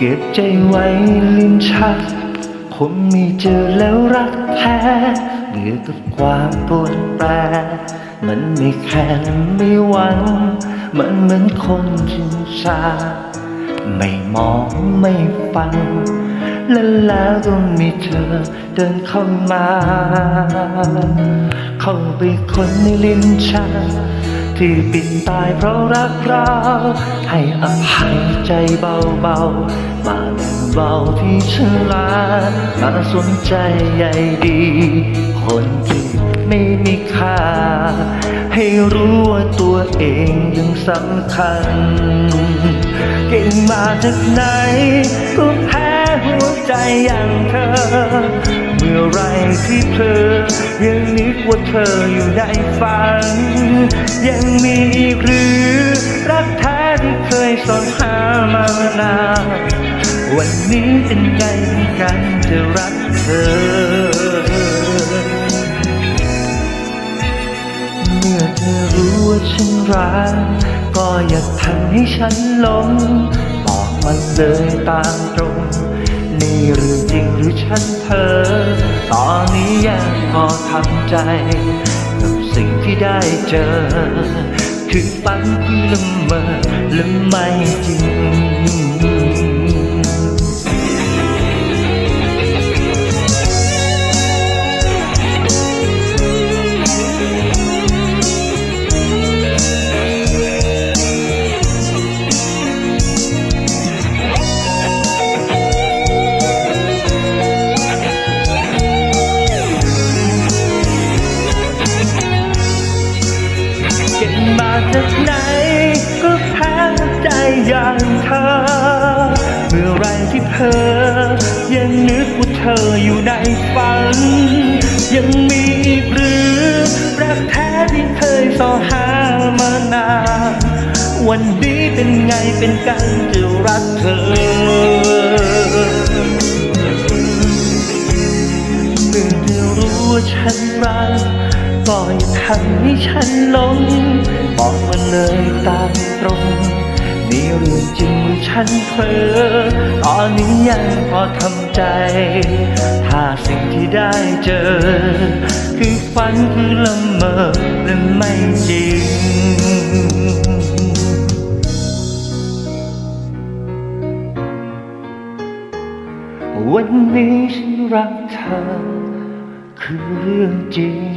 ก็บใจไว้ลิ้นชักคงม่เจอแล้วรักแท้เบื่อกับความปวดแปร มันไม่แค่ไม่หวัง มันเหมือนคนชินชา ไม่มองไม่ฟัง และแล้วก็มีเธอเดินเข้ามา เข้าไปคนในลิ้นชัก ที่ปิดตายเพราะรักเราให้อภัยใจเบาๆ มาแบ่เบาที่ฉลาดมาสนใจใยดี คนที่ไม่มีค่า ให้รู้ว่าตัวเองยังสำคัญ เก่งมาจากไหนก็แพ้หัวใจอย่างเธอ เมื่อไรที่เธอ ยังนึกว่าเธออยู่ในฝัน ยังมีอีกหรือ รักแท้ที่เคยสอนหามานานวันนี้เป็นไงกันจะรักเธอ เมื่อเธอรู้ว่าฉันรัก ก็อย่าทำให้ฉันหลง มันเลยตามตรง นี่หรือจริงหรือฉันเธอ ตอนนี้ยังพอทำใจ กับสิ่งที่ได้เจอ คือฝันที่ละเมอและไม่จริง จากไหนก็แพ้ใจอย่างเธอ เมื่อไรที่เธอ ยังนึกว่าเธออยู่ในฝัน ยังมีอีกหรือรักแท้ที่เคยสอหามานานวันนี้เป็นไงเป็นกันจะรักเธอเมื่อเธอรู้ว่าฉันรักก็อย่าทำให้ฉันหลง ตามตรงนี่เรื่องจริงหรือฉันเพ้อตอนนี้ยังพอทำใจ ถ้าสิ่งที่ได้เจอ คือฝันคือละเมอและไม่จริงวันนี้ฉันรักเธอ คือเรื่องจริง